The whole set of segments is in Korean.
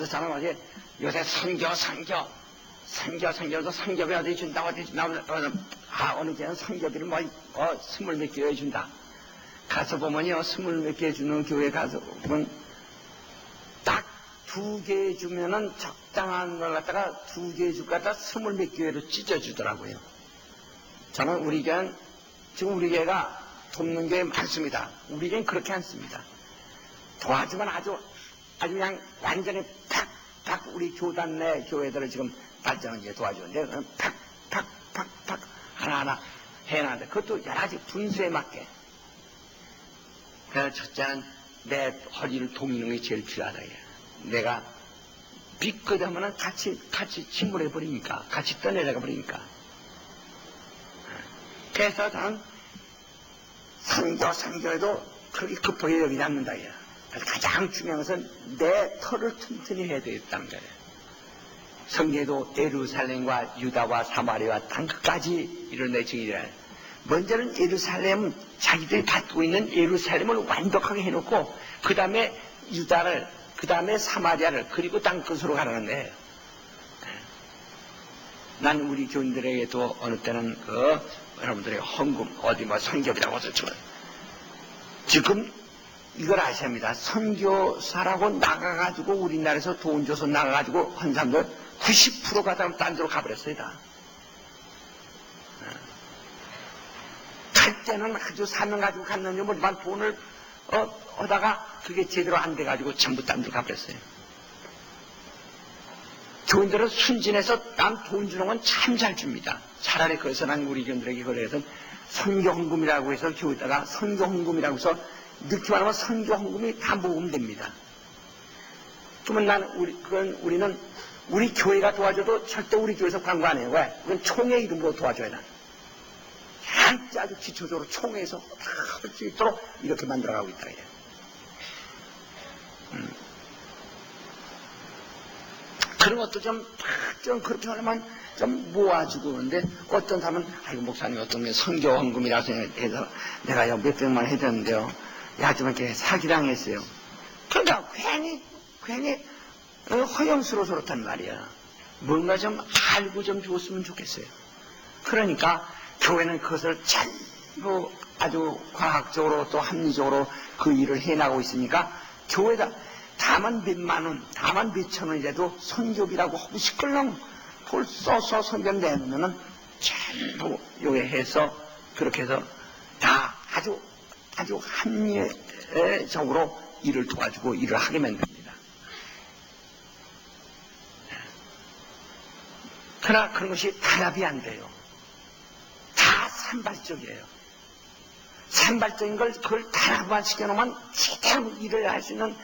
그래서 어제 요새 선교, 선교, 선교, 선교도 선교비 어디 준다, 어디 준다. 어, 아, 어느 교회는 선교비를 뭐, 어, 스물 몇 개에 준다. 가서 보면요, 스물 몇 개 주는 교회 가서 보면 딱 두 개 주면은 적당한 걸 갖다가 두 개 줄 갖다 스물 몇 개로 찢어주더라고요. 저는 우리 교회는 지금 우리 교회가 돕는 교회 많습니다. 우리 교회는 그렇게 않습니다. 도와주면 아주 아주 그냥 완전히 팍팍 우리 교단 내 교회들을 지금 발전하게 도와주는데 그건 팍팍팍팍 하나하나 해나는데 그것도 여러 가지 분수에 맞게 그래서 첫째는 내 허리를 동이는 게 제일 필요하다. 얘. 내가 빚거하면은 같이 같이 침몰해 버리니까 같이 떠내려가 버리니까 그래서 저는 선교 선교에도 그렇게 급하게 여기지 않는다. 얘. 가장 중요한 것은 내 털을 튼튼히 해야 되겠다는 거예요. 성계도 예루살렘과 유다와 사마리아 땅끝까지 이런 증이라 먼저는 예루살렘 자기들이 갖고 있는 예루살렘을 완벽하게 해놓고 그 다음에 유다를 그 다음에 사마리아를 그리고 땅 끝으로 가라는 거예요. 난 우리 교인들에게도 어느 때는 그 여러분들의 헌금 어디 뭐 성ገብ이라고 해서 지금 이걸 아셔야 합니다. 선교사라고 나가가지고 우리나라에서 돈 줘서 나가가지고 한 사람들 90%가 다딴 데로 가버렸어요, 다. 갈 때는 아주 사명 가지고 갔는지 모르지만 돈을 어, 하다가 그게 제대로 안 돼가지고 전부 딴 데로 가버렸어요. 교인들은 순진해서 남 돈 주는 건 참 잘 줍니다. 차라리 그래서 난 우리 교인들에게 그래서 선교헌금이라고 해서 교회다가 선교헌금이라고 해서 늦기만 하면 선교 헌금이 다 모으면 됩니다. 그러면 난 우리 그건 우리는 우리 교회가 도와줘도 절대 우리 교회에서 광고 안 해요. 왜? 그건 총회 이름으로 도와줘야 돼. 진짜 아주 기초적으로 총회에서 할수 있도록 이렇게 만들어가고 있다. 이래. 음. 그런 것도 좀, 좀 그렇게 하려면 좀 모아주고 그러는데 어떤 사람은 아이고 목사님 어떤 게 선교 헌금이라서 해서 내가 요 몇백만 해줬는데요. 야, 좀 이렇게 사기당했어요. 그러니까 괜히, 괜히 어, 허영스러워서 그렇단 말이야. 뭔가 좀 알고 좀 줬으면 좋겠어요. 그러니까 교회는 그것을 전부 아주 과학적으로 또 합리적으로 그 일을 해나가고 있으니까 교회가 다만 몇만 원, 다만 몇천 원이라도 선교비라고 하고 시끌렁 그걸 써서 선교 내놓으면은 전부 요에 해서 그렇게 해서 다 아주 아주 합리적으로 일을 도와주고 일을 하게 만듭니다. 그러나 그런 것이 단합이 안 돼요. 다 산발적이에요. 산발적인 걸 그걸 단합만 시켜놓으면 제대로 일을 할 수 있는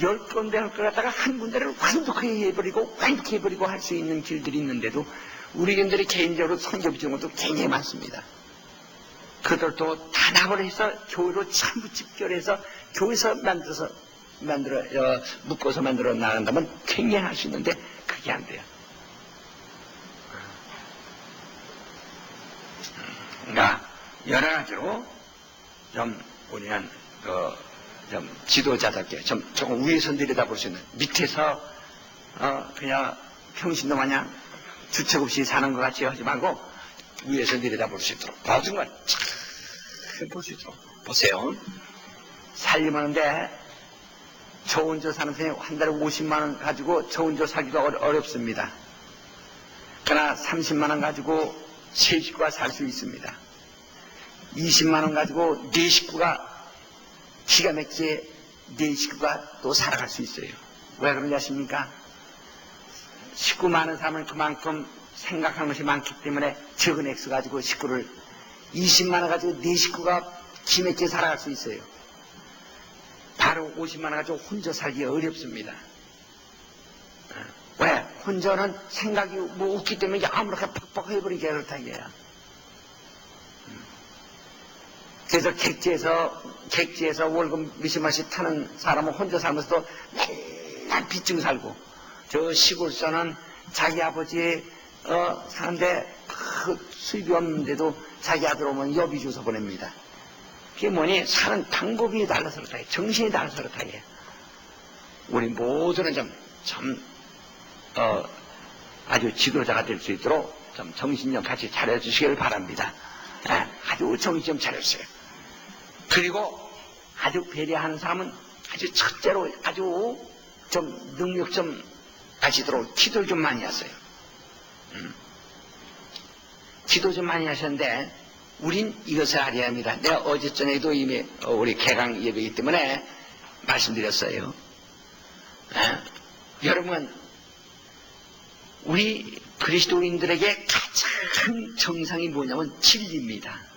열 군데 할것 갖다가 한 군데를 완벽하게 해버리고 완벽히 해버리고 할 수 있는 길들이 있는데도 우리 견들이 개인적으로 선교 비는 것도 굉장히 많습니다. 그들도 단합을 해서 교회로 전부 집결해서 교회에서 만들어서 만들어 어, 묶어서 만들어 나간다면 굉장히 할수 있는데 그게 안 돼요. 그러니까 여러 가지로 좀 우리는 그좀 지도자답게 좀 조금 위에서 내려다볼 수 있는 밑에서 어 그냥 평신도 마냥 주책 없이 사는 것 같이 하지 말고 위에서 내려다볼 수 있도록 모든 걸볼수 있도록 보세요. 살림하는데 저 혼자 사는 사람이 한 달에 50만 원 가지고 저 혼자 살기도 어렵습니다. 그러나 30만 원 가지고 세 식구가 살 수 있습니다. 20만 원 가지고 네 식구가 기가 막히게 네 식구가 또 살아갈 수 있어요. 왜 그런지 아십니까? 식구 많은 사람은 그만큼 생각하는 것이 많기 때문에 적은 액수 가지고 식구를 20만 원 가지고 네 식구가 기맥게 살아갈 수 있어요. 바로 50만 원 가지고 혼자 살기 어렵습니다. 왜? 혼자는 생각이 뭐 없기 때문에 아무렇게 팍팍 해버리게 그렇다 이게야. 그래서 객지에서 객지에서 월급 몇십만씩 타는 사람은 혼자 살면서도 맨날 빚증 살고 저 시골서는 자기 아버지 어, 사는데 그 수입이 없는데도 자기 아들 오면 여비 줘서 보냅니다. 그게 뭐니 사는 방법이 달라서 그렇다. 정신이 달라서 그렇다. 우리 모두는 좀 참, 어, 아주 지도자가 될 수 있도록 좀 정신 좀 같이 차려주시길 바랍니다. 예, 아주 정신 좀 차려주세요. 그리고 아주 배려하는 사람은 아주 첫째로 아주 좀 능력 좀 가지도록 기도를 좀 많이 하세요. 음. 기도 좀 많이 하셨는데 우린 이것을 알아야 합니다. 내가 어제 저녁에도 이미 어, 우리 개강 예배이기 때문에 말씀드렸어요. 에? 여러분 우리 그리스도인들에게 가장 정상이 뭐냐면 진리입니다.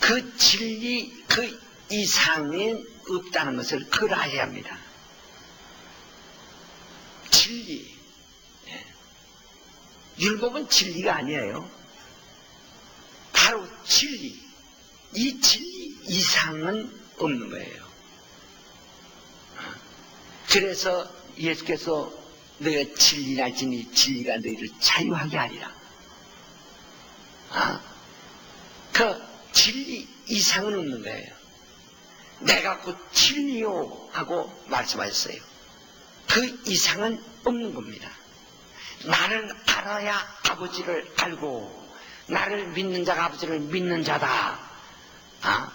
그 진리 그 이상이 없다는 것을 그걸 알아야 합니다. 진리. 예. 율법은 진리가 아니에요. 바로 진리. 이 진리 이상은 없는 거예요. 그래서 예수께서 너희가 진리나 진리, 진리가 너희를 자유하게 하리라. 아, 그 진리 이상은 없는 거예요. 내가 곧 진리요 하고 말씀하셨어요. 그 이상은 없는 겁니다. 나를 알아야 아버지를 알고 나를 믿는 자가 아버지를 믿는 자다. 아?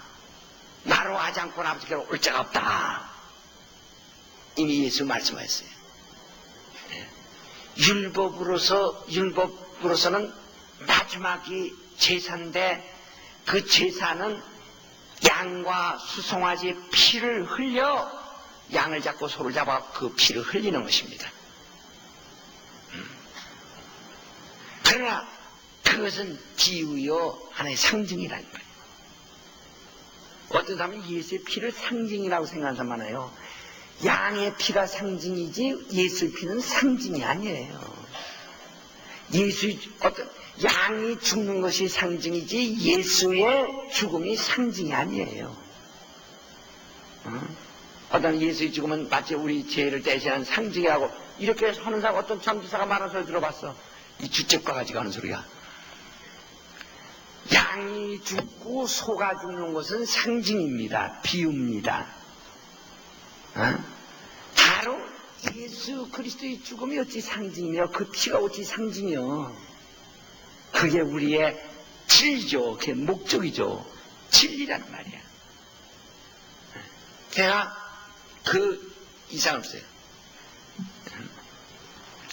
나로 하지 않고는 아버지께로 올 자가 없다. 이미 예수 말씀하셨어요. 네. 율법으로서 율법으로서는 마지막이 제사인데 그 제사는 양과 수송아지 피를 흘려 양을 잡고 소를 잡아 그 피를 흘리는 것입니다. 음. 그러나 그것은 기우요 하나의 상징이라는 거예요. 어떤 사람은 예수의 피를 상징이라고 생각하는 사람 많아요. 양의 피가 상징이지 예수의 피는 상징이 아니에요. 예수의 어떤 양이 죽는 것이 상징이지 예수의 죽음이 상징이 아니에요. 어? 어떤 예수의 죽음은 마치 우리 죄를 대신한 상징이라고 이렇게 하는 사람 어떤 참지사가 말한 소리 들어봤어. 이 주책과 가지고 하는 소리가. 양이 죽고 소가 죽는 것은 상징입니다. 비유입니다. 어? 바로 예수 그리스도의 죽음이 어찌 상징이며 그 피가 어찌 상징이요. 그게 우리의 진리죠. 그게 목적이죠. 진리란 말이야. 제가 그 이상 없어요.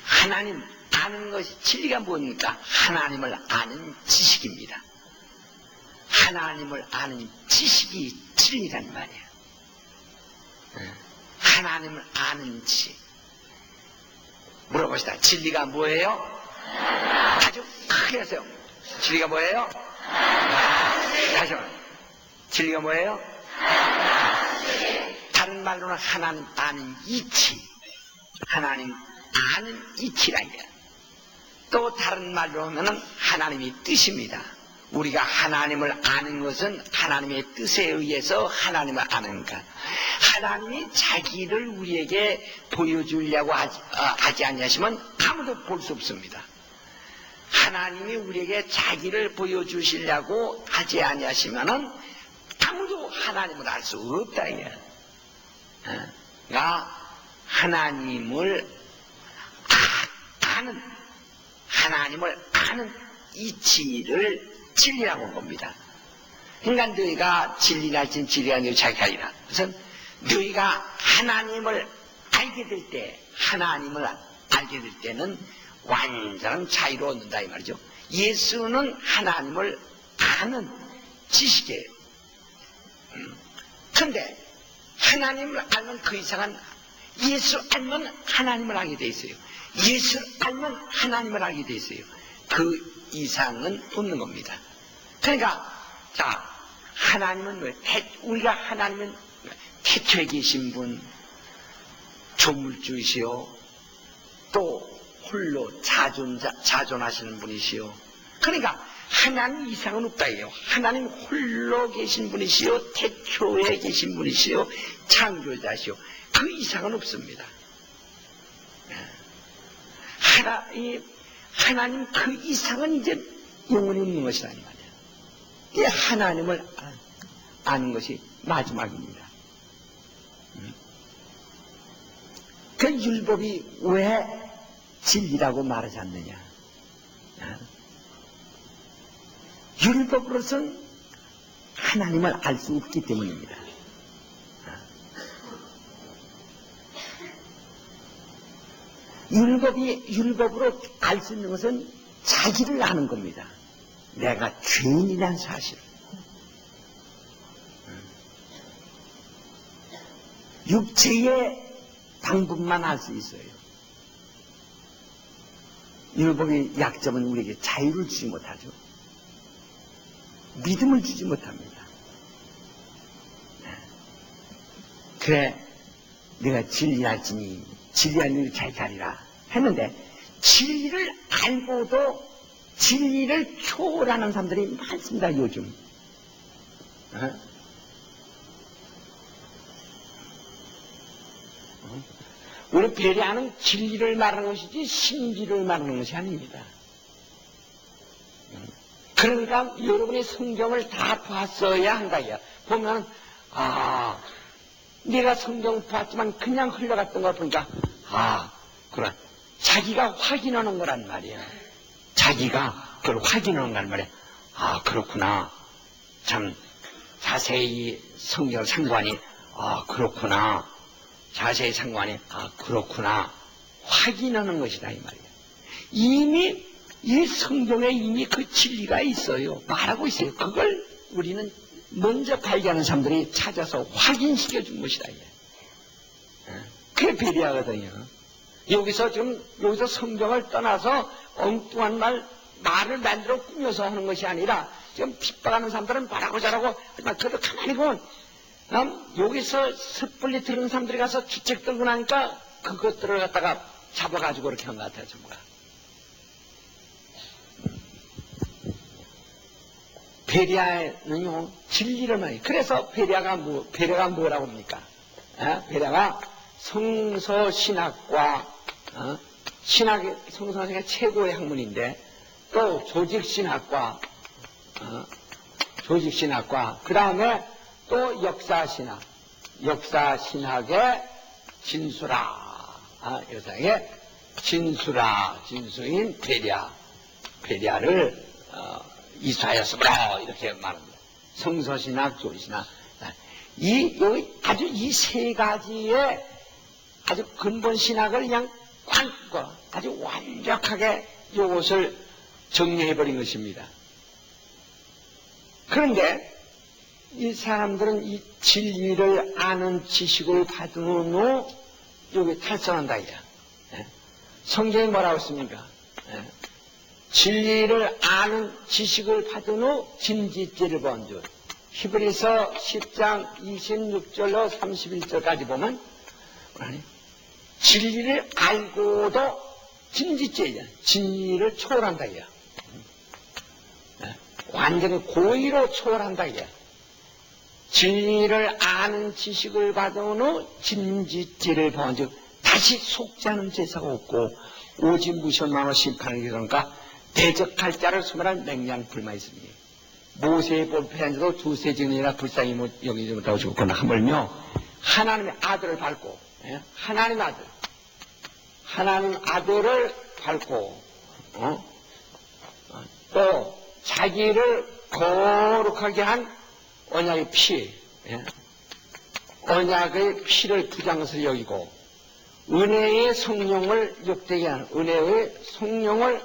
하나님 아는 것이 진리가 뭡니까? 하나님을 아는 지식입니다. 하나님을 아는 지식이 진리란 말이야. 하나님을 아는 지식. 물어봅시다. 진리가 뭐예요? 아주 크게 하세요. 진리가 뭐예요? 다시 한번. 진리가 뭐예요? 다른 말로는 하나님 아는 이치. 하나님 아는 이치라 이게. 또 다른 말로 하면은 하나님의 뜻입니다. 우리가 하나님을 아는 것은 하나님의 뜻에 의해서 하나님을 아는 것. 하나님이 자기를 우리에게 보여주려고 하지, 어, 하지 않으시면 아무도 볼 수 없습니다. 하나님이 우리에게 자기를 보여주시려고 하지 아니하시면은 아무도 하나님을 알 수 없다 이게. 가 하나님을 아, 아는 하나님을 아는 이치를 진리라고 한 겁니다. 그러니까 너희가 진리나 진 진리가 너희 자기가리라. 우선 너희가 하나님을 알게 될 때, 하나님을 알게 될 때는 완전한 자유로 얻는다 이 말이죠. 예수는 하나님을 아는 지식이에요. 음. 근데 하나님을 알면 그 이상은 예수 알면 하나님을 알게 돼 있어요. 예수 알면 하나님을 알게 돼 있어요. 그 이상은 없는 겁니다. 그러니까 자 하나님은 왜 우리가 하나님은 태초에 계신 분, 조물주이시오, 또 홀로 자존자, 자존하시는 분이시오. 그러니까 하나님 이상은 없다 이요 하나님 홀로 계신 분이시오, 태초에 계신 분이시오, 창조자시오. 그 이상은 없습니다. 하나, 이, 하나님 그 이상은 이제 영원히 없는 것이라는 말이야. 이 하나님을 아는 것이 마지막입니다. 그 율법이 왜 진리라고 말하지 않느냐? 아? 율법으로선 하나님을 알 수 없기 때문입니다. 아. 율법이 율법으로 알 수 있는 것은 자기를 아는 겁니다. 내가 죄인이란 사실. 육체의 방법만 알 수 있어요. 율법의 약점은 우리에게 자유를 주지 못하죠. 믿음을 주지 못합니다. 네. 그래, 내가 진리할지니 진리한 일을 잘 가리라 했는데 진리를 알고도 진리를 초월하는 사람들이 많습니다, 요즘. 어? 우리 배려하는 진리를 말하는 것이지 신지를 말하는 것이 아닙니다. 그러니까 여러분이 성경을 다 봤어야 한다. 야. 보면 아 내가 성경 봤지만 그냥 흘러갔던 걸 보니까 아 그래 자기가 확인하는 거란 말이야. 자기가 그걸 확인하는 거란 말이야. 아 그렇구나. 참 자세히 성경 상관이 아 그렇구나. 자세히 상관이 아 그렇구나 확인하는 것이다 이 말이야. 이미 이 성경에 이미 그 진리가 있어요. 말하고 있어요. 그걸 우리는 먼저 발견하는 사람들이 찾아서 확인시켜 준 것이다. 이게. 그게 비리하거든요. 여기서 지금 여기서 성경을 떠나서 엉뚱한 말 말을 만들어 꾸며서 하는 것이 아니라 지금 핍박하는 사람들은 말하고 잘하고 하지만 그래도 가만히 보면 음, 여기서 섣불리 들은 사람들이 가서 주책 들고 나니까 그것들을 갖다가 잡아가지고 이렇게 한 것 같아요, 전부가. 베리아는요, 진리를 많이, 그래서 베리아가 뭐, 베리아가 뭐라고 합니까? 어? 베리아가 성서 신학과, 어? 신학, 성서 신학 최고의 학문인데, 또 조직 신학과, 어? 조직 신학과, 그 다음에 또 역사 신학, 역사 신학의 진수라, 아, 역사의 진수라, 진수인 베리아, 베리아를 어, 이수하였으므로 이렇게 말합니다. 성서신학, 조리신학. 이, 여기 아주 이 세 가지의 아주 근본 신학을 그냥 꽉, 아주 완벽하게 이것을 정리해 버린 것입니다. 그런데 이 사람들은 이 진리를 아는 지식을 받은 후 여기 탈선한다 이야. 예? 성경이 뭐라고 했습니까? 예? 진리를 아는 지식을 받은 후 진지죄를 본 줄. 히브리서 10장 26절로 31절까지 보면 진리를 알고도 진지죄야. 진리를 초월한다 이야. 예? 완전히 고의로 초월한다 이야. 진리를 아는 지식을 받은 후 진지죄를 범한즉 다시 속지 않은 제사가 없고 오직 무천만원 심판을 이러니까 대적할 자를 수말할 맹량 불만 있습니다. 모세의 볼패한 자도 두세 증이나 불쌍히 여기지 못하고 죽었거나 하물며 하나님의 아들을 밟고 예? 하나님의 아들 하나님 아들을 밟고 어? 또 자기를 거룩하게 한 언약의 피, 예? 언약의 피를 부장 것을 여기고 은혜의 성령을 욕되게 하는 은혜의 성령을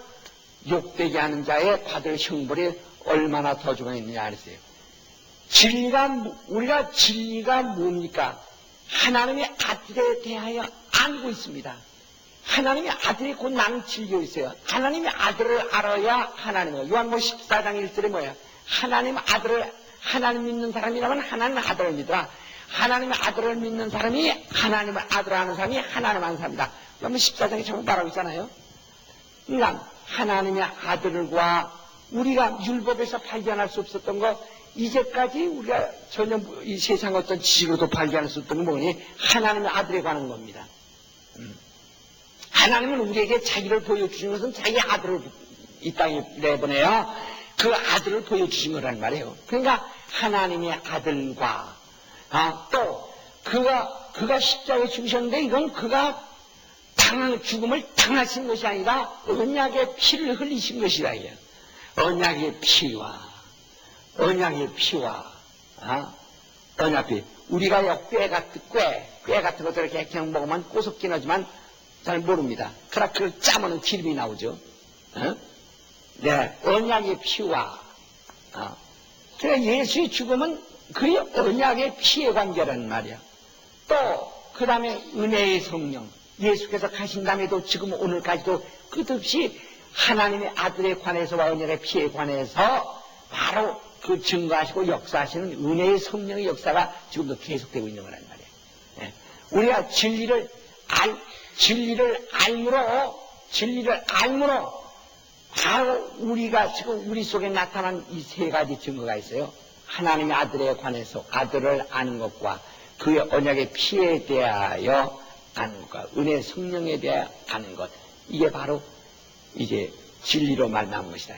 욕되게 하는 자의 받을 형벌이 얼마나 더 중요했느냐 그랬어요. 진리가 우리가 진리가 뭡니까? 하나님의 아들에 대하여 알고 있습니다. 하나님의 아들이 곧 나는 진리가 있어요. 하나님의 아들을 알아야 하나님을 요한복 14장 1절에 뭐야? 하나님 아들을 하나님 믿는 사람이라면 하나님의 아들을 믿어라. 하나님의 아들을 믿는 사람이 하나님의 아들을 아는 사람이 하나님 아는 사람이다. 여러분 14장에 저거 말하고 있잖아요. 그러니까 하나님의 아들과 우리가 율법에서 발견할 수 없었던 거 이제까지 우리가 전혀 이 세상 어떤 지식으로도 발견할 수 없던 건 뭐니? 하나님의 아들에 관한 겁니다. 음. 하나님은 우리에게 자기를 보여주신 것은 자기 아들을 이 땅에 내보내요. 그 아들을 보여주신 거란 말이에요. 그러니까 하나님의 아들과 아, 또 그가 그가 십자가에 죽으셨는데 이건 그가 당한 죽음을 당하신 것이 아니라 언약의 피를 흘리신 것이라 이요. 언약의 피와 언약의 피와 어? 언약피 우리가 꽤 같은 꽤, 꽤 같은 것들을 이렇게 그냥 먹으면 꼬석긴 하지만 잘 모릅니다. 그러나 그걸 짜면 기름이 나오죠. 어? 네, 언약의 피와 어. 그러니까 예수의 죽음은 그의 언약의 피의 관계라는 말이야. 또 그 다음에 은혜의 성령 예수께서 가신 다음에도 지금 오늘까지도 끝없이 하나님의 아들에 관해서와 언약의 피에 관해서 바로 그 증거하시고 역사하시는 은혜의 성령의 역사가 지금도 계속되고 있는 거란 말이에요. 예. 우리가 진리를 알, 진리를 알므로, 진리를 알므로 바로 우리가 지금 우리 속에 나타난 이 세 가지 증거가 있어요. 하나님의 아들에 관해서 아들을 아는 것과 그의 언약의 피에 대하여 아는 것과 은혜 성령에 대하여 아는 것 이게 바로 이제 진리로 말미암은 것이다.